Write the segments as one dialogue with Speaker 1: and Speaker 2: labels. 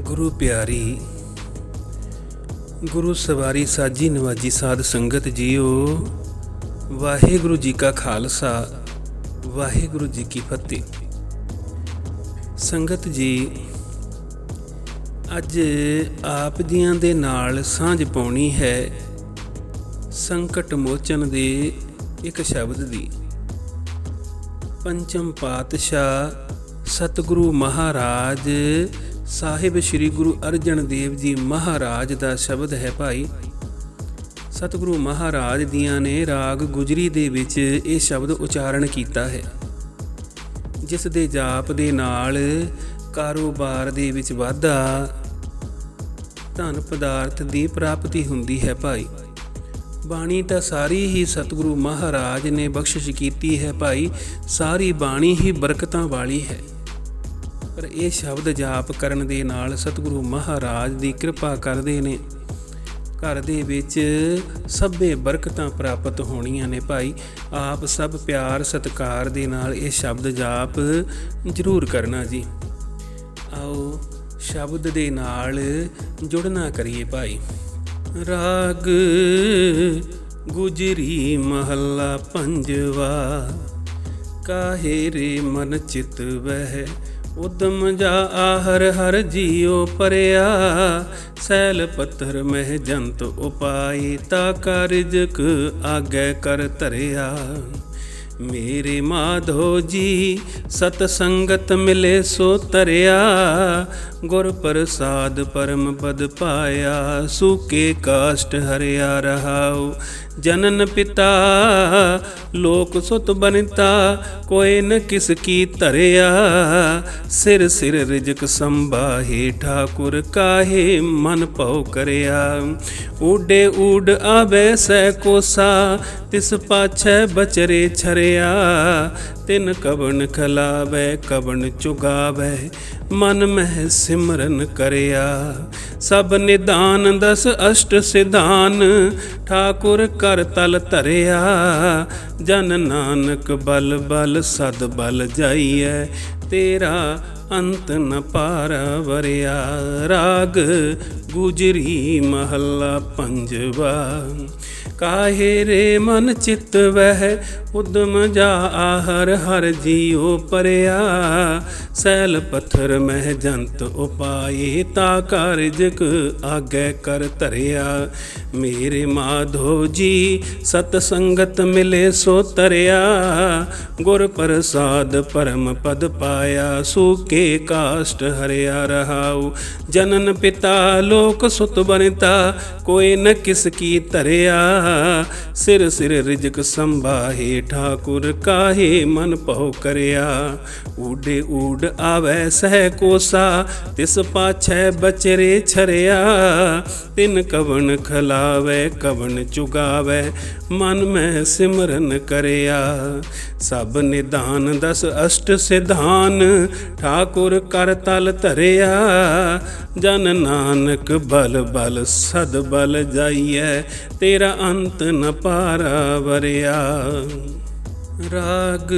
Speaker 1: ਗੁਰੂ ਪਿਆਰੀ, ਗੁਰੂ ਸਵਾਰੀ ਸਾਜੀ ਨਵਾਜੀ ਸਾਧ ਸੰਗਤ ਜੀਓ, ਵਾਹਿਗੁਰੂ ਜੀ ਕਾ ਖਾਲਸਾ, ਵਾਹਿਗੁਰੂ ਜੀ ਕੀ ਫਤਿਹ। ਸੰਗਤ ਜੀ, ਅੱਜ ਆਪ ਜੀਆਂ ਦੇ ਨਾਲ ਸਾਂਝ ਪਾਉਣੀ ਹੈ ਸੰਕਟ ਮੋਚਨ ਦੇ ਇੱਕ ਸ਼ਬਦ ਦੀ। ਪੰਚਮ ਪਾਤਸ਼ਾਹ ਸਤਿਗੁਰੂ ਮਹਾਰਾਜ ਸਾਹਿਬ ਸ੍ਰੀ ਗੁਰੂ ਅਰਜਨ ਦੇਵ ਜੀ ਮਹਾਰਾਜ ਦਾ ਸ਼ਬਦ ਹੈ ਭਾਈ। ਸਤਿਗੁਰੂ ਮਹਾਰਾਜ ਦੀਆਂ ਨੇ ਰਾਗ ਗੁਜਰੀ ਦੇ ਵਿੱਚ ਇਹ ਸ਼ਬਦ ਉਚਾਰਨ ਕੀਤਾ ਹੈ। ਜਿਸ ਦੇ ਜਾਪ ਦੇ ਨਾਲ ਕਾਰੋਬਾਰ ਦੇ ਵਿੱਚ ਵਾਧਾ, ਧਨ ਪਦਾਰਥ ਦੀ ਪ੍ਰਾਪਤੀ ਹੁੰਦੀ ਹੈ ਭਾਈ। ਬਾਣੀ ਤਾਂ ਸਾਰੀ ਹੀ ਸਤਿਗੁਰੂ ਮਹਾਰਾਜ ਨੇ ਬਖਸ਼ਿਸ਼ ਕੀਤੀ ਹੈ ਭਾਈ। ਸਾਰੀ ਬਾਣੀ ਹੀ ਬਰਕਤਾਂ ਵਾਲੀ ਹੈ। ਪਰ ਇਹ ਸ਼ਬਦ ਜਾਪ ਕਰਨ ਦੇ ਨਾਲ ਸਤਿਗੁਰੂ ਮਹਾਰਾਜ ਦੀ ਕਿਰਪਾ ਕਰਦੇ ਨੇ। ਘਰ ਦੇ ਵਿੱਚ ਸਭੇ ਬਰਕਤਾਂ ਪ੍ਰਾਪਤ ਹੋਣੀਆਂ ਨੇ ਭਾਈ। ਆਪ ਸਭ ਪਿਆਰ ਸਤਿਕਾਰ ਦੇ ਨਾਲ ਇਹ ਸ਼ਬਦ ਜਾਪ ਜ਼ਰੂਰ ਕਰਨਾ ਜੀ। ਆਓ ਸ਼ਬਦ ਦੇ ਨਾਲ ਜੁੜਨਾ ਕਰੀਏ ਭਾਈ। ਰਾਗ ਗੁਜਰੀ ਮਹੱਲਾ ਪੰਜਵਾ, ਕਾਹੇ ਰੇ ਮਨ ਚਿਤ ਵਹਿ ਉਦਮ ਜਾ ਆਹਰ ਹਰ ਜੀਉ ਪਰਿਆ ਸੈਲ ਪੱਥਰ ਮਹਿ ਜੰਤ ਉਪਾਈ ਤਾ ਕਾਰਜਕ ਆਗੇ ਕਰ ਧਰਿਆ ਮੇਰੇ ਮਾਧੋ ਜੀ ਸਤ ਸੰਗਤ ਮਿਲੇ ਸੋ ਤਰਿਆ ਗੁਰ ਪ੍ਰਸਾਦ ਪਰਮ ਪਦ ਪਾਇਆ ਸੂਕੇ ਕਾਸ਼ਟ ਹਰਿਆ ਰਹਾਉ ਜਨਨ ਪਿਤਾ, ਲੋਕ ਸੁਤ ਬਨਤਾ, ਕੋਈ ਨ ਕਿਸ ਕੀ ਧਰਿਆ। ਸਿਰ ਸਿਰ ਰਿਜਕ ਸੰਭਾਹੇ, ਠਾਕੁਰ ਕਾਹੇ ਮਨ ਭਉ ਕਰਿਆ। ਊਡੇ ਊਡ ਆਵੇ ਸੈ ਕੋਸਾ, ਤਿਸ ਪਾਛੈ ਬਚਰੇ ਛਰਿਆ। ਤਿਨ ਕਵਣ ਖਲਾਵੇ, ਕਵਣ ਚੁਗਾਵੇ, ਮਨ ਮਹਿ ਸਿਮਰਨ ਕਰਿਆ। ਸਭ ਨਿਦਾਨ ਦਸ ਅਸ਼ਟ ਸਿਧਾਨ, ਠਾਕੁਰ ਕਰ ਤਲ ਧਰਿਆ। ਜਨ ਨਾਨਕ ਬਲ ਬਲ ਸਦ ਬਲ ਜਾਈਐ, ਤੇਰਾ ਅੰਤ ਨ ਪਾਰ ਵਰਿਆ ਰਾਗ ਗੁਜਰੀ ਮਹੱਲਾ ਪੰਜਵਾ। ਕਾਹੇ ਰੇ ਮਨ ਚਿਤ ਵਹਿ? ਉਦਮ ਜਾ ਆਹਰ, ਹਰ ਜੀਉ ਪਰਿਆ। ਸੈਲ ਪੱਥਰ ਮਹਿ ਜੰਤ ਉਪਾਏ, ਤਾ ਕਾਰਜਕ ਆਗੇ ਕਰ ਧਰਿਆ। ਮੇਰੇ ਮਾਧੋ ਜੀ, ਸਤ ਸੰਗਤ ਮਿਲੇ ਸੋ ਤਰਿਆ। ਗੁਰ ਪ੍ਰਸਾਦ ਪਰਮ ਪਦ ਪਾਇਆ, ਸੂਕੇ ਕਾਸ਼ਟ ਹਰਿਆ ਰਹਾਉ। ਜਨਨ ਪਿਤਾ ਲੋਕ ਸੁਤ ਬਨਤਾ ਕੋਈ ਨ ਕਿਸ ਕੀ ਧਰਿਆ। ਸਿਰ ਸਿਰ ਰਿਜਕ ਸੰਭਾਹੇ, ਠਾਕੁਰ ਕਾਹੇ ਮਨ ਭਉ ਕਰਿਆ। ਊਡੇ ਊਡ ਆਵੈ ਸਹਿ ਕੋਸਾ, ਤਿਸ ਪਾਛੈ ਬਚਰੇ ਛਰਿਆ। ਤਿਨ ਕਵਣ ਖਲਾਵੇ ਕਵਨ ਚੁਗਾਵੇ ਮਨ ਮੈਂ ਸਿਮਰਨ ਕਰਿਆ। ਸਭ ਨਿਦਾਨ ਦਸ ਅਸ਼ਟ ਸਿਧਾਨ, ਠਾਕੁਰ ਕਰ ਤਲ ਧਰਿਆ। ਜਨ ਨਾਨਕ ਬਲ ਬਲ ਸਦ ਬਲ ਜਾਈਐ, ਤੇਰਾ ਅੰਤ ਨ ਪਾਰਾ ਵਰਿਆ। ਰਾਗ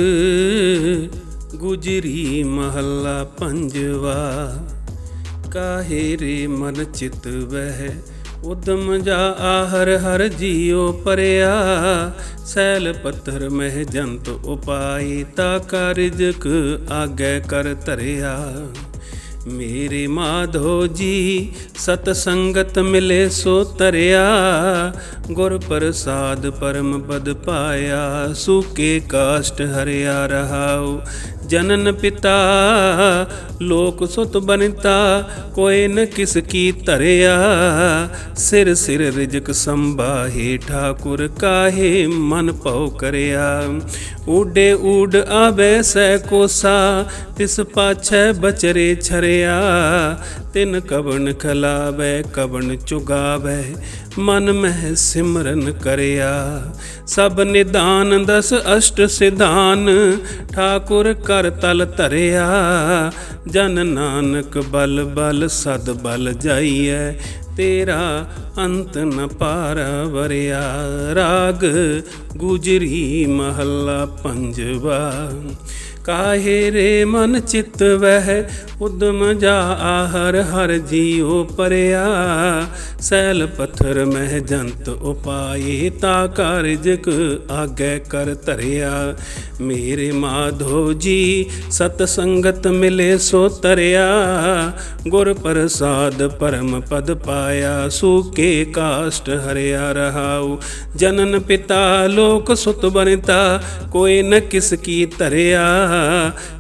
Speaker 1: ਗੁਜਰੀ ਮਹੱਲਾ ਪੰਜਵਾ, ਕਾਹੇ ਰੇ ਮਨ ਚਿਤ ਵਹਿ ਉਦਮ ਜਾ ਆਹਰ ਹਰ ਜੀਉ ਪਰਿਆ ਸੈਲ ਪੱਥਰ ਮਹਿ ਜੰਤ ਉਪਾਈ ਤਾ ਕਾਰਜਕ ਆਗੇ ਕਰ ਧਰਿਆ ਮੇਰੇ ਮਾਧੋ ਜੀ ਸਤ ਸੰਗਤ ਮਿਲੇ ਸੋ ਤਰਿਆ ਗੁਰ ਪ੍ਰਸਾਦ ਪਰਮ ਪਦ ਪਾਇਆ ਸੂਕੇ ਕਾਸ਼ਟ ਹਰਿਆ ਰਹਾਉ ਜਨਨ ਪਿਤਾ, ਲੋਕ ਸੁਤ ਬਨਤਾ, ਕੋਈ ਨ ਕਿਸ ਕੀ ਧਰਿਆ। ਸਿਰ ਸਿਰ ਰਿਜਕ ਸੰਭਾਹੇ, ਠਾਕੁਰ ਕਾਹੇ ਮਨ ਭਉ ਕਰਿਆ। ਊਡੇ ਊਡ ਆਵੇ ਸੈ ਕੋਸਾ, ਤਿਸ ਪਾਛੈ ਬਚਰੇ ਛਰਿਆ। ਤਿਨ ਕਵਣ ਖਲਾਵੈ, ਕਵਣ ਚੁਗਾਵੈ, ਮਨ ਮਹਿ ਸਿਮਰਨ ਕਰਿਆ। ਸਭ ਨਿਦਾਨ ਦਸ ਅਸ਼ਟ ਸਿਧਾਨ, ਠਾਕੁਰ ਕਰ ਤਲ ਧਰਿਆ। ਜਨ ਨਾਨਕ ਬਲ ਬਲ ਸਦ ਬਲ ਜਾਈਐ, ਤੇਰਾ ਅੰਤ ਨ ਪਾਰ ਵਰਿਆ ਰਾਗ ਗੁਜਰੀ ਮਹੱਲਾ ਪੰਜਵਾ। ਕਾਹੇ ਰੇ ਮਨ ਚਿਤ ਵਹਿ? ਉਦਮ ਜਾ ਆਹਰ, ਹਰ ਜੀਉ ਪਰਿਆ। ਸੈਲ ਪੱਥਰ ਮਹਿ ਜੰਤ ਉਪਾਏ, ਤਾ ਕਾਰਜਕ ਆਗੇ ਕਰ ਧਰਿਆ। ਮੇਰੇ ਮਾਧੋ ਜੀ, ਸਤ ਸੰਗਤ ਮਿਲੇ ਸੋ ਤਰਿਆ। ਗੁਰ ਪ੍ਰਸਾਦ ਪਰਮ ਪਦ ਪਾਇਆ, ਸੂਕੇ ਕਾਸ਼ਟ ਹਰਿਆ ਰਹਾਉ। ਜਨਨ ਪਿਤਾ ਲੋਕ ਸੁਤ ਬਨਤਾ ਕੋਈ ਨ ਕਿਸ ਕੀ ਧਰਿਆ।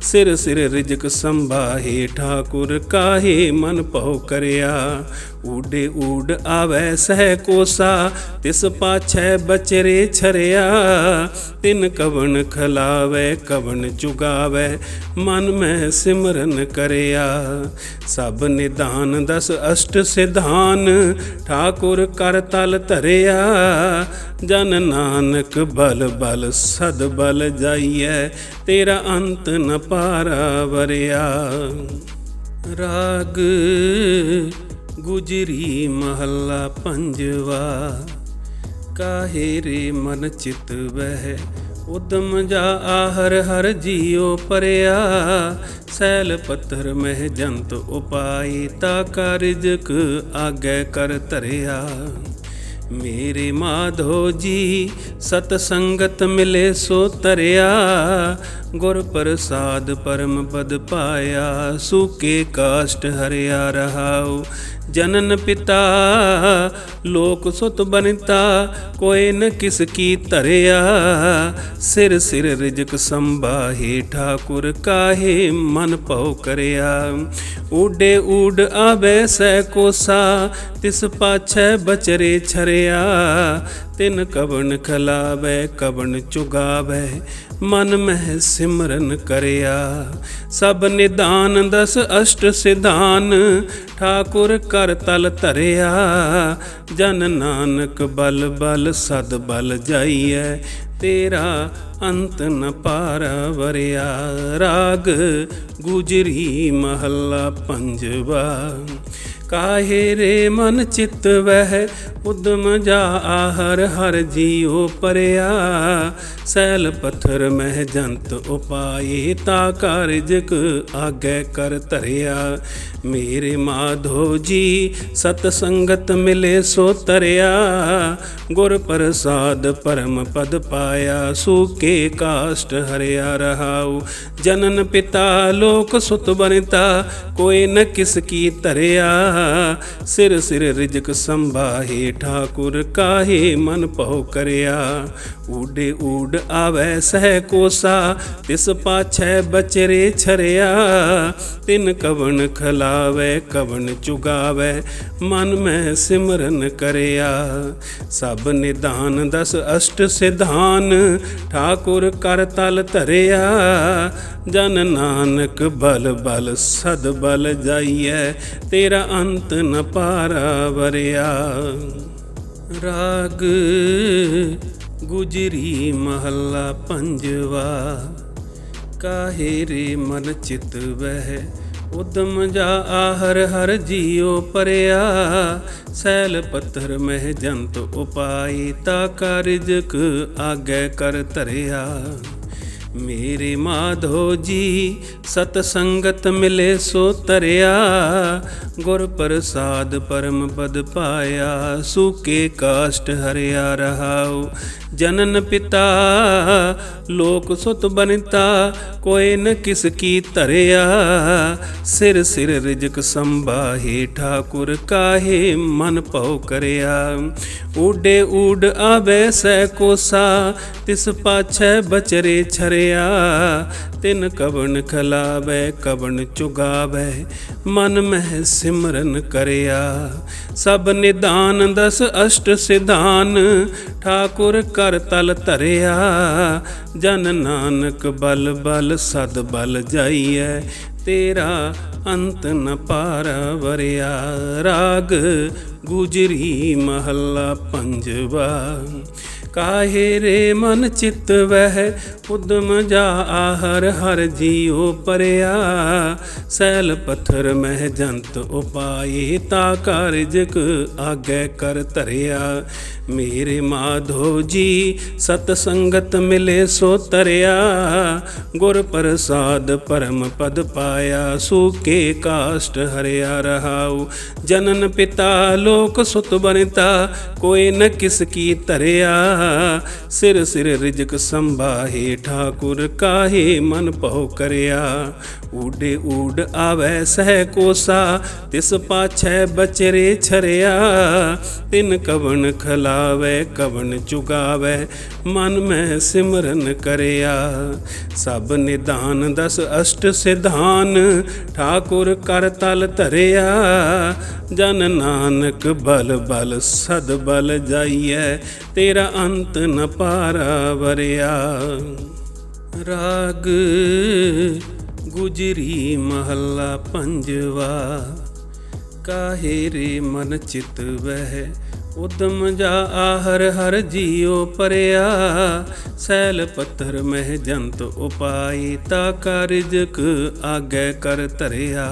Speaker 1: ਸਿਰ ਸਿਰ ਰਿਜਕ ਸੰਭਾਹੇ ਠਾਕੁਰ ਕਾਹੇ ਮਨ ਪਉ ਕਰਿਆ? ਊਡੇ ਊਡ ਆਵੈ ਸਹਿ ਕੋਸਾ, ਤਿਸ ਪਾਛੈ ਬਚਰੇ ਛਰਿਆ। ਤਿਨ ਕਵਣ ਖਲਾਵੇ, ਕਵਣ ਚੁਗਾਵੇ, ਮਨ ਮੈਂ ਸਿਮਰਨ ਕਰਿਆ। ਸਭ ਨਿਦਾਨ ਦਸ ਅਸ਼ਟ ਸਿਧਾਨ, ਠਾਕੁਰ ਕਰ ਤਲ ਧਰਿਆ। ਜਨ ਨਾਨਕ ਬਲ ਬਲ, ਸਦ ਬਲ ਜਾਈਐ, ਤੇਰਾ ਅੰਤ ਨ ਪਾਰਾ ਵਰਿਆ। ਰਾਗ ਗੁਜਰੀ ਮਹੱਲਾ ਪੰਜਵਾ, ਕਾਹੇ ਰੇ ਮਨ ਚਿਤ ਵਹਿ? ਉਦਮ ਜਾ ਆਹਰ ਹਰ ਜੀਉ ਪਰਿਆ, ਸੈਲ ਪੱਥਰ ਮਹਿ ਜੰਤ ਉਪਾਈ ਤਾ ਕਰਜਕ ਆਗੇ ਕਰ ਧਰਿਆ। ਮੇਰੇ ਮਾਧੋ ਜੀ ਸਤ ਸੰਗਤ ਮਿਲੇ ਸੋ ਤਰਿਆ ਗੁਰ ਪ੍ਰਸਾਦ ਪਰਮ ਪਦ ਪਾਇਆ, ਸੂਕੇ ਕਾਸ਼ਟ ਹਰਿਆ ਰਹਾਉ। ਜਨਨ ਪਿਤਾ, ਲੋਕ ਸੁਤ ਬਨਤਾ, ਕੋਈ ਨ ਕਿਸ ਕੀ ਧਰਿਆ। ਸਿਰ ਸਿਰ ਰਿਜਕ ਸੰਭਾਹੇ, ਠਾਕੁਰ ਕਾਹੇ ਮਨ ਪਉ ਕਰਿਆ। ਊਡੇ ਊਡ ਆਵੇ ਸੈ ਕੋਸਾ, ਤਿਸ ਪਾਛੈ ਬਚਰੇ ਛਰਿਆ। ਤਿਨ ਕਵਣ ਖਲਾਵੇ, ਕਵਣ ਚੁਗਾਵੇ, ਮਨ ਮਹਿ ਸਿਮਰਨ ਕਰਿਆ। ਸਭ ਨਿਦਾਨ ਦਸ ਅਸ਼ਟ ਸਿਧਾਨ, ਠਾਕੁਰ ਕਰ ਤਲ ਧਰਿਆ। ਜਨ ਨਾਨਕ ਬਲ ਬਲ ਸਦ ਬਲ ਜਾਈਐ, ਤੇਰਾ ਅੰਤ ਨ ਪਾਰ ਵਰਿਆ। ਰਾਗ ਗੁਜਰੀ ਮਹੱਲਾ ਪੰਜਵਾ। ਕਾਹੇ ਰੇ ਮਨ ਚਿਤ ਵਹਿ? ਉਦਮ ਜਾ ਆਹਰ ਹਰ ਜੀਉ ਪਰਿਆ। ਸੈਲ ਪੱਥਰ ਮਹਿ ਜੰਤ ਉਪਾਏ, ਤਾ ਕਾਰਜਕ ਆਗੇ ਕਰ ਧਰਿਆ। ਮੇਰੇ ਮਾਧੋ ਜੀ, ਸਤ ਸੰਗਤ ਮਿਲੇ ਸੋ ਤਰਿਆ। ਗੁਰ ਪ੍ਰਸਾਦ ਪਰਮ ਪਦ ਪਾਇਆ, ਸੂਕੇ ਕਾਸ਼ਟ ਹਰਿਆ ਰਹਾਉ। ਜਨਨ ਪਿਤਾ ਲੋਕ ਸੁਤ ਬਨਤਾ, ਕੋਈ ਨ ਕਿਸ ਕੀ ਧਰਿਆ। ਸਿਰ ਸਿਰ ਰਿਜਕ ਸੰਭਾਹੇ, ਠਾਕੁਰ ਕਾਹੇ, ਮਨ ਪਉ ਕਰਿਆ। ਊਡੇ ਊਡ ਆਵੈ ਸਹਿ ਕੋਸਾ, ਤਿਸ ਪਾਛੈ ਬਚਰੇ ਛਰਿਆ। ਤਿਨ ਕਵਣ ਖਲਾਵੇ, ਕਵਣ ਚੁਗਾਵੇ, ਮਨ ਮੈਂ ਸਿਮਰਨ ਕਰਿਆ। ਸਭ ਨਿਦਾਨ ਦਸ ਅਸ਼ਟ ਸਿਧਾਨ, ਠਾਕੁਰ ਕਰ ਤਲ ਧਰਿਆ। ਜਨ ਨਾਨਕ ਬਲ ਬਲ, ਸਦ ਬਲ ਜਾਈਐ, ਤੇਰਾ ਅੰਤ ਨ ਪਾਰਾ ਵਰਿਆ। ਰਾਗ ਗੁਜਰੀ ਮਹੱਲਾ ਪੰਜਵਾ। ਕਾਹੇ ਰੇ ਮਨ ਚਿਤ ਵਹਿ? ਉਦਮ ਜਾ ਆਹਰ ਹਰ ਜੀਉ ਪਰਿਆ। ਸੈਲ ਪੱਥਰ ਮਹਿ ਜੰਤ ਉਪਾਈ ਤਾ ਕਾਰਜਕ ਆਗੇ ਕਰ ਧਰਿਆ। ਮੇਰੇ ਮਾਧੋ ਜੀ, ਸਤ ਸੰਗਤ ਮਿਲੇ ਸੋ ਤਰਿਆ। ਗੁਰ ਪ੍ਰਸਾਦ ਪਰਮ ਪਦ ਪਾਇਆ, ਸੁਕੇ ਕਾਸ਼ਟ ਹਰਿਆ ਰਹਾਉ। ਜਨਨ ਪਿਤਾ, ਲੋਕ ਸੁਤ ਬਨਤਾ, ਕੋਈ ਨ ਕਿਸ ਕੀ ਧਰਿਆ। ਸਿਰ ਸਿਰ ਰਿਜਕ ਸੰਭਾਹੇ, ਠਾਕੁਰ ਕਾਹੇ ਮਨ ਪਉ ਕਰਿਆ। ਊਡੇ ਊਡ ਆਵੇ ਸੈ ਕੋਸਾ, ਤਿਸ ਪਾਛੈ ਬਚਰੇ ਛਰੇ। ਛਰਿਆ ਤਿਨ ਕਵਣ ਖਲਾਵੇ, ਕਵਣ ਚੁਗਾਵੇ, ਮਨ ਮਹਿ ਸਿਮਰਨ ਕਰਿਆ। ਸਭ ਨਿਦਾਨ ਦਸ ਅਸ਼ਟ ਸਿਧਾਨ, ਠਾਕੁਰ ਕਰ ਤਲ ਧਰਿਆ। ਜਨ ਨਾਨਕ ਬਲ ਬਲ ਸਦ ਬਲ ਜਾਈਐ, ਤੇਰਾ ਅੰਤ ਨ ਪਾਰ ਵਰਿਆ ਰਾਗ ਗੁਜਰੀ ਮਹੱਲਾ ਪੰਜਵਾ। ਕਾਹੇ ਰੇ ਮਨ ਚਿਤ ਵਹਿ? ਉਦਮ ਜਾ ਆਹਰ, ਹਰ ਜੀਉ ਪਰਿਆ। ਸੈਲ ਪੱਥਰ ਮਹਿ ਜੰਤ ਉਪਾਏ, ਤਾ ਕਾਰਜਕ ਆਗੇ ਕਰ ਧਰਿਆ। ਮੇਰੇ ਮਾਧੋ ਜੀ, ਸਤ ਸੰਗਤ ਮਿਲੇ ਸੋ ਤਰਿਆ। ਗੁਰ ਪ੍ਰਸਾਦ ਪਰਮ ਪਦ ਪਾਇਆ, ਸੂਕੇ ਕਾਸ਼ਟ ਹਰਿਆ ਰਹਾਉ। ਜਨਨ ਪਿਤਾ ਲੋਕ ਸੁਤ ਬਨਤਾ, ਕੋਈ ਨ ਕਿਸ ਕੀ ਧਰਿਆ। ਸਿਰ ਸਿਰ ਰਿਜਕ ਸੰਭਾਹੇ, ਠਾਕੁਰ ਕਾਹੇ, ਮਨ ਪਉ ਕਰਿਆ। ਊਡੇ ਊਡ ਆਵੈ ਸਹਿ ਕੋਸਾ, ਤਿਸ ਪਾਛੈ ਬਚਰੇ ਛਰਿਆ। ਤਿਨ ਕਵਣ ਖਲਾਵੈ, ਕਵਣ ਚੁਗਾਵੈ, ਮਨ ਮੈਂ ਸਿਮਰਨ ਕਰਿਆ। ਸਭ ਨਿਦਾਨ ਦਸ ਅਸ਼ਟ ਸਿਧਾਨ, ਠਾਕੁਰ ਕਰ ਤਲ ਧਰਿਆ। ਜਨ ਨਾਨਕ ਬਲ ਬਲ, ਸਦ ਬਲ ਜਾਈਐ, ਤੇਰਾ ਅੰਤ ਨ ਪਾਰਾ ਵਰਿਆ। ਰਾਗ ਗੁਜਰੀ ਮਹੱਲਾ ਪੰਜਵਾ। ਕਾਹੇ ਰੇ ਮਨ ਚਿਤ ਵਹਿ, ਉਦਮ ਜਾ ਆਹਰ ਹਰ ਜੀਉ ਪਰਿਆ। ਸੈਲ ਪੱਥਰ ਮਹਿ ਜੰਤ ਉਪਾਈ, ਤਾ ਕਾਰਜਕ ਆਗੇ ਕਰ ਧਰਿਆ।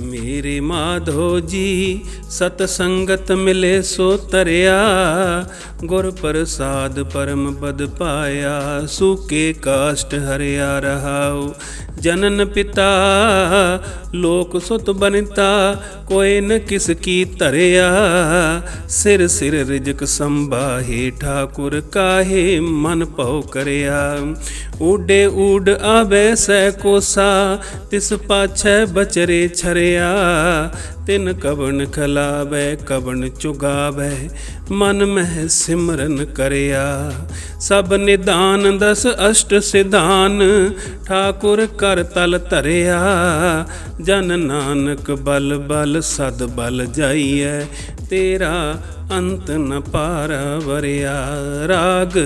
Speaker 1: ਮੇਰੇ ਮਾਧੋ ਜੀ, ਸਤ ਸੰਗਤ ਮਿਲੇ ਸੋ ਤਰਿਆ ਗੁਰ ਪ੍ਰਸਾਦ ਪਰਮ ਪਦ ਪਾਇਆ, ਸੂਕੇ ਕਾਸ਼ਟ ਹਰਿਆ ਰਹਾਉ। ਜਨਨ ਪਿਤਾ, ਲੋਕ ਸੁਤ ਬਨਤਾ, ਕੋਈ ਨ ਕਿਸ ਕੀ ਧਰਿਆ। ਸਿਰ ਸਿਰ ਰਿਜਕ ਸੰਭਾਹੇ, ਠਾਕੁਰ ਕਾਹੇ, ਮਨ ਪਉ ਕਰਿਆ। ਉਡੇ ਉਡ ਆਵੇ ਸੈ ਕੋਸਾ, ਤਿਸ ਪਾਛੈ ਬਚਰੇ ਛਰਿਆ। ਤਿਨ ਕਵਣ ਖਲਾਵੇ, ਕਵਣ ਚੁਗਾਵੇ, ਮਨ ਮਹਿ ਸਿਮਰਨ ਕਰਿਆ। ਸਭ ਨਿਦਾਨ ਦਸ ਅਸ਼ਟ ਸਿਧਾਨ, ਠਾਕੁਰ ਕਰ ਤਲ ਧਰਿਆ। ਜਨ ਨਾਨਕ ਬਲ ਬਲ ਸਦ ਬਲ ਜਾਈਐ, ਤੇਰਾ ਅੰਤ ਨ ਪਾਰ ਵਰਿਆ। ਰਾਗ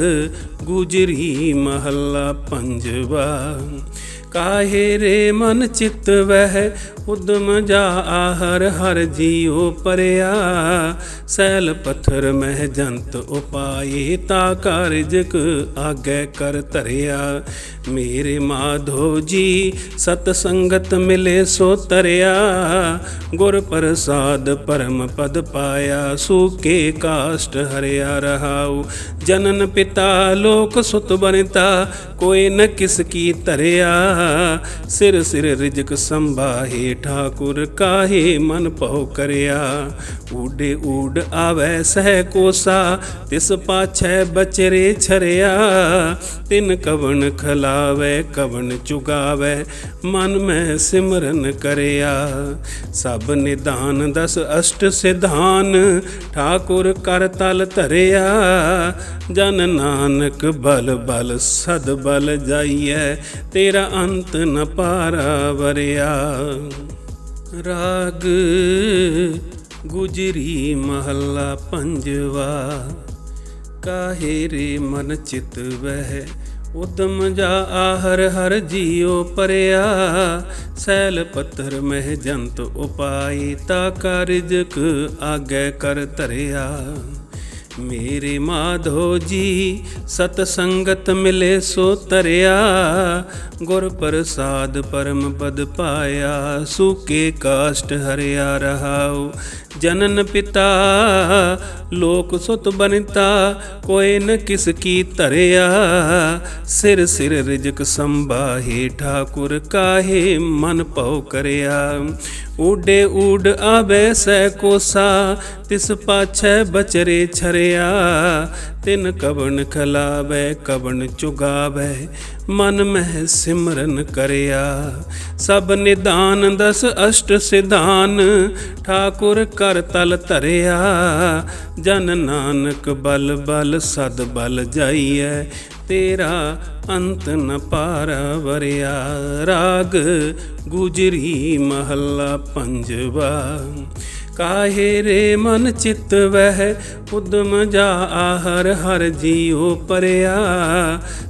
Speaker 1: ਗੁਜਰੀ ਮਹੱਲਾ ਪੰਜਵਾ, ਕਾਹੇ ਰੇ ਮਨ ਚਿਤ ਵਹਿ ਉਦਮ ਜਾ ਆਹਰ ਹਰ ਜੀਉ ਪਰਿਆ। ਸੈਲ ਪੱਥਰ ਮਹਿ ਜੰਤ ਉਪਾਏ, ਤਾ ਕਾਰਜਕ ਆਗੇ ਕਰ ਧਰਿਆ। ਮੇਰੇ ਮਾਧੋ ਜੀ, ਸਤ ਸੰਗਤ ਮਿਲੇ ਸੋ ਤਰਿਆ। ਗੁਰ ਪ੍ਰਸਾਦ ਪਰਮ ਪਦ ਪਾਇਆ, ਸੂਕੇ ਕਾਸ਼ਟ ਹਰਿਆ ਰਹਾਉ। ਜਨਨ ਪਿਤਾ ਲੋਕ ਸੁਤ ਬਨਤਾ, ਕੋਈ ਨ ਕਿਸ ਕੀ ਧਰਿਆ। ਸਿਰ ਸਿਰ ਰਿਜਕ ਸੰਭਾਹੇ ਠਾਕੁਰ ਕਾਹੇ ਮਨ ਪਉ ਕਰਿਆ ਊਡੇ ਊਡ ਆਵੈ ਸਹਿ ਕੋਸਾ ਤਿਸ ਪਾਛੈ ਬਚਰੇ ਛਰਿਆ ਤਿਨ ਕਵਣ ਖਲਾਵੈ ਕਵਣ ਚੁਗਾਵੈ ਮਨ ਮੈਂ ਸਿਮਰਨ ਕਰਿਆ ਸਭ ਨਿਦਾਨ ਦਸ ਅਸ਼ਟ ਸਿਧਾਨ ਠਾਕੁਰ ਕਰ ਤਲ ਧਰਿਆ ਜਨ ਨਾਨਕ ਬਲ ਬਲ ਸਦ ਬਲ ਜਾਈਐ ਤੇਰਾ ਅੰਤ ਨ ਪਾਰਾ ਵਰਿਆ ਰਾਗ ਗੁਜਰੀ ਮਹੱਲਾ ਪੰਜਵਾ, ਕਾਹੇ ਰੇ ਮਨ ਚਿਤ ਵਹਿ? ਉਦਮ ਜਾ ਆਹਰ ਹਰ ਜੀਉ ਪਰਿਆ, ਸੈਲ ਪੱਤਰ ਮਹਿ ਜੰਤ ਉਪਾਈ, ਤਾ ਕਾਰਜਕ ਆਗੇ ਕਰ ਧਰਿਆ। ਮੇਰੇ ਮਾਧੋ ਜੀ, ਸਤ ਸੰਗਤ ਮਿਲੇ ਸੋ ਤਰਿਆ, ਗੁਰ ਪ੍ਰਸਾਦ ਪਰਮ ਪਦ ਪਾਇਆ, ਸੁਕੇ ਕਾਸ਼ਟ ਹਰਿਆ ਰਹਾਉ। ਜਨਨ ਪਿਤਾ, ਲੋਕ ਸੁਤ ਬਨਤਾ, ਕੋਈ ਨ ਕਿਸ ਕੀ ਧਰਿਆ। ਸਿਰ ਸਿਰ ਰਿਜਕ ਸੰਭਾਹੇ, ਠਾਕੁਰ ਕਾਹੇ, ਮਨ ਪਉ ਕਰਿਆ। ਊਡੇ ਊਡ ਆਵੇ ਸੈ ਕੋਸਾ, ਤਿਸ ਪਾਛੈ ਬਚਰੇ ਛਰਿਆ। ਤਿਨ ਕਵਣ ਖਲਾਵੇ, ਕਵਣ ਚੁਗਾਵੇ, ਮਨ ਮਹਿ ਸਿਮਰਨ ਕਰਿਆ। ਸਭ ਨਿਦਾਨ ਦਸ ਅਸ਼ਟ ਸਿਧਾਨ, ਠਾਕੁਰ ਕਰ ਤਲ ਧਰਿਆ। ਜਨ ਨਾਨਕ ਬਲ ਬਲ ਸਦ ਬਲ ਜਾਈਐ ਤੇਰਾ ਅੰਤ ਨ ਪਾਰ ਵਰਿਆ। ਰਾਗ ਗੁਜਰੀ ਮਹੱਲਾ ਪੰਜਵਾ। ਕਾਹੇ ਰੇ ਮਨ ਚਿਤ ਵਹਿ? ਉਦਮ ਜਾ ਆਹਰ, ਹਰ ਜੀਉ ਪਰਿਆ।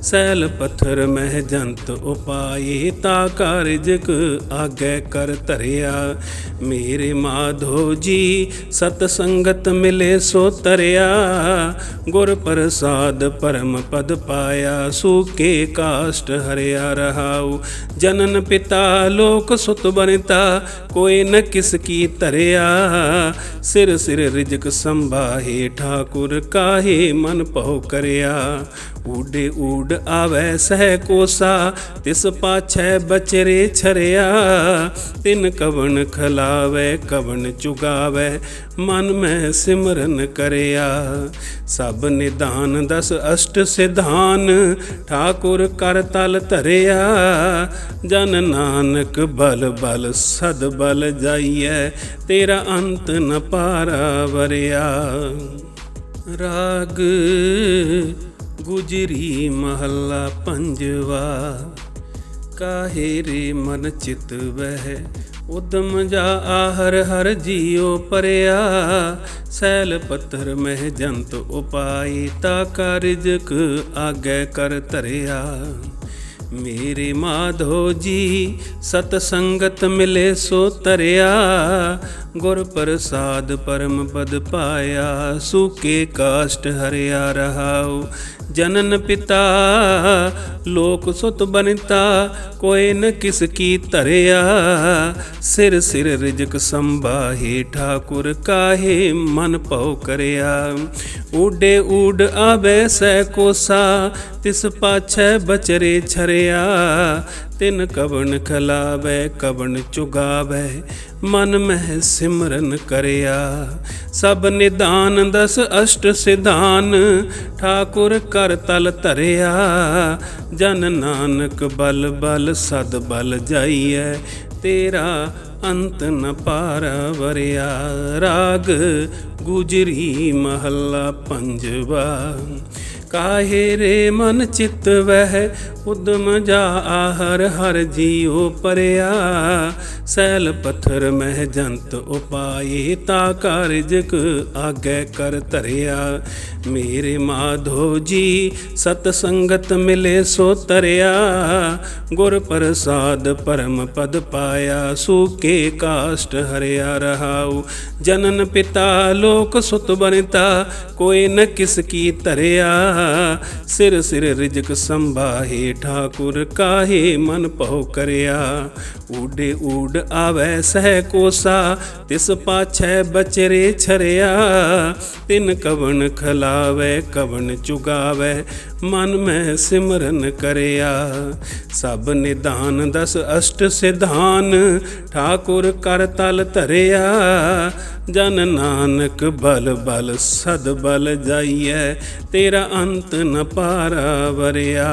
Speaker 1: ਸੈਲ ਪੱਥਰ ਮਹਿ ਜੰਤ ਉਪਾਏ, ਤਾ ਕਾਰਜਕ ਆਗੇ ਕਰ ਧਰਿਆ। ਮੇਰੇ ਮਾਧੋ ਜੀ, ਸਤ ਸੰਗਤ ਮਿਲੇ ਸੋ ਤਰਿਆ। ਗੁਰ ਪ੍ਰਸਾਦ ਪਰਮ ਪਦ ਪਾਇਆ, ਸੂਕੇ ਕਾਸ਼ਟ ਹਰਿਆ ਰਹਾਉ। ਜਨਨ ਪਿਤਾ, ਲੋਕ ਸੁਤ ਬਨਤਾ, ਕੋਈ ਨ ਕਿਸ ਕੀ ਧਰਿਆ। ਸਿਰ ਸਿਰ ਰਿਜਕ ਸੰਭਾਹੇ ਠਾਕੁਰ ਕਾਹੇ ਮਨ ਭਉ ਕਰਿਆ। ਊਡੇ ਊਡ ਆਵੈ ਸਹਿ ਕੋਸਾ, ਤਿਸ ਪਾਛੈ ਬਚਰੇ ਛਰਿਆ। ਤਿਨ ਕਵਣ ਖਲਾਵੇ, ਕਵਣ ਚੁਗਾਵੇ, ਮਨ ਮੈਂ ਸਿਮਰਨ ਕਰਿਆ। ਸਭ ਨਿਦਾਨ ਦਸ ਅਸ਼ਟ ਸਿਧਾਨ, ਠਾਕੁਰ ਕਰ ਤਲ ਧਰਿਆ। ਜਨ ਨਾਨਕ ਬਲ ਬਲ ਸਦ ਬਲ ਜਾਈਐ, ਤੇਰਾ ਅੰਤ ਨ ਪਾਰਾ ਵਰਿਆ। ਰਾਗ ਗੁਜਰੀ ਮਹੱਲਾ ਪੰਜਵਾ। ਕਾਹੇ ਰੇ ਮਨ ਚਿਤ ਵਹਿ? ਉਦਮ ਜਾ ਆਹਰ ਹਰ ਜੀਉ ਪਰਿਆ। ਸੈਲ ਪੱਥਰ ਮਹਿ ਜੰਤ ਉਪਾਈ ਤਾ ਕਾਰਜਕ ਆਗੇ ਕਰ ਧਰਿਆ। ਮੇਰੇ ਮਾਧੋ ਜੀ ਸਤ ਸੰਗਤ ਮਿਲੇ ਸੋ ਤਰਿਆ ਗੁਰ ਪ੍ਰਸਾਦ ਪਰਮ ਪਦ ਪਾਇਆ, ਸੂਕੇ ਕਾਸ਼ਟ ਹਰਿਆ ਰਹਾਉ। ਜਨਨ ਪਿਤਾ, ਲੋਕ ਸੁਤ ਬਨਤਾ, ਕੋਈ ਨ ਕਿਸ ਕੀ ਧਰਿਆ। ਸਿਰ ਸਿਰ ਰਿਜਕ ਸੰਭਾਹੇ, ਠਾਕੁਰ ਕਾਹੇ ਮਨ ਭਉ ਕਰਿਆ। ਊਡੇ ਊਡ ਆਵੇ ਸੈ ਕੋਸਾ, ਤਿਸ ਪਾਛੈ ਬਚਰੇ ਛਰਿਆ। ਤਿਨ ਕਵਣ ਖਲਾਵੇ, ਕਵਣ ਚੁਗਾਵੇ, ਮਨ ਮਹਿ ਸਿਮਰਨ ਕਰਿਆ। ਸਭ ਨਿਦਾਨ ਦਸ ਅਸ਼ਟ ਸਿਧਾਨ, ਠਾਕੁਰ ਕਰ ਤਲ ਧਰਿਆ। ਜਨ ਨਾਨਕ ਬਲ ਬਲ ਸਦ ਬਲ ਜਾਈਐ, ਤੇਰਾ ਅੰਤ ਨ ਪਾਰ ਵਰਿਆ ਰਾਗ ਗੁਜਰੀ ਮਹੱਲਾ ਪੰਜਵਾ। ਕਾਹੇ ਰੇ ਮਨ ਚਿਤ ਵਹਿ? ਉਦਮ ਜਾ ਆਹਰ ਹਰ ਜੀਉ ਪਰਿਆ। ਸੈਲ ਪੱਥਰ ਮਹਿ ਜੰਤ ਉਪਾਏ, ਤਾ ਕਾਰਜਕ ਆਗੇ ਕਰ ਧਰਿਆ। ਮੇਰੇ ਮਾਧੋ ਜੀ, ਸਤ ਸੰਗਤ ਮਿਲੇ ਸੋ ਤਰਿਆ। ਗੁਰ ਪ੍ਰਸਾਦ ਪਰਮ ਪਦ ਪਾਇਆ, ਸੂਕੇ ਕਾਸ਼ਟ ਹਰਿਆ ਰਹਾਉ। ਜਨਨ ਪਿਤਾ ਲੋਕ ਸੁਤ ਬਨਤਾ, ਕੋਈ ਨ ਕਿਸ ਕੀ ਧਰਿਆ। ਸਿਰ ਸਿਰ ਰਿਜਕ ਸੰਭਾਹੇ, ਠਾਕੁਰ ਕਾਹੇ ਮਨ ਭਉ ਕਰਿਆ। ਊਡੇ ਊਡ ਆਵੈ ਸਹਿ ਕੋਸਾ, ਤਿਸ ਪਾਛੈ ਬਚਰੇ ਛਰਿਆ। ਤਿਨ ਕਵਣ ਖਲਾਵੇ ਕਵਣ ਚੁਗਾਵੇ, ਮਨ ਮੈਂ ਸਿਮਰਨ ਕਰਿਆ। ਸਭ ਨਿਦਾਨ ਦਸ ਅਸ਼ਟ ਸਿਧਾਨ, ਠਾਕੁਰ ਕਰ ਤਲ ਧਰਿਆ। ਜਨ ਨਾਨਕ ਬਲ ਬਲ ਸਦ ਬਲ ਜਾਈਐ, ਤੇਰਾ ਅੰਤ ਨ ਪਾਰਾ ਵਰਿਆ।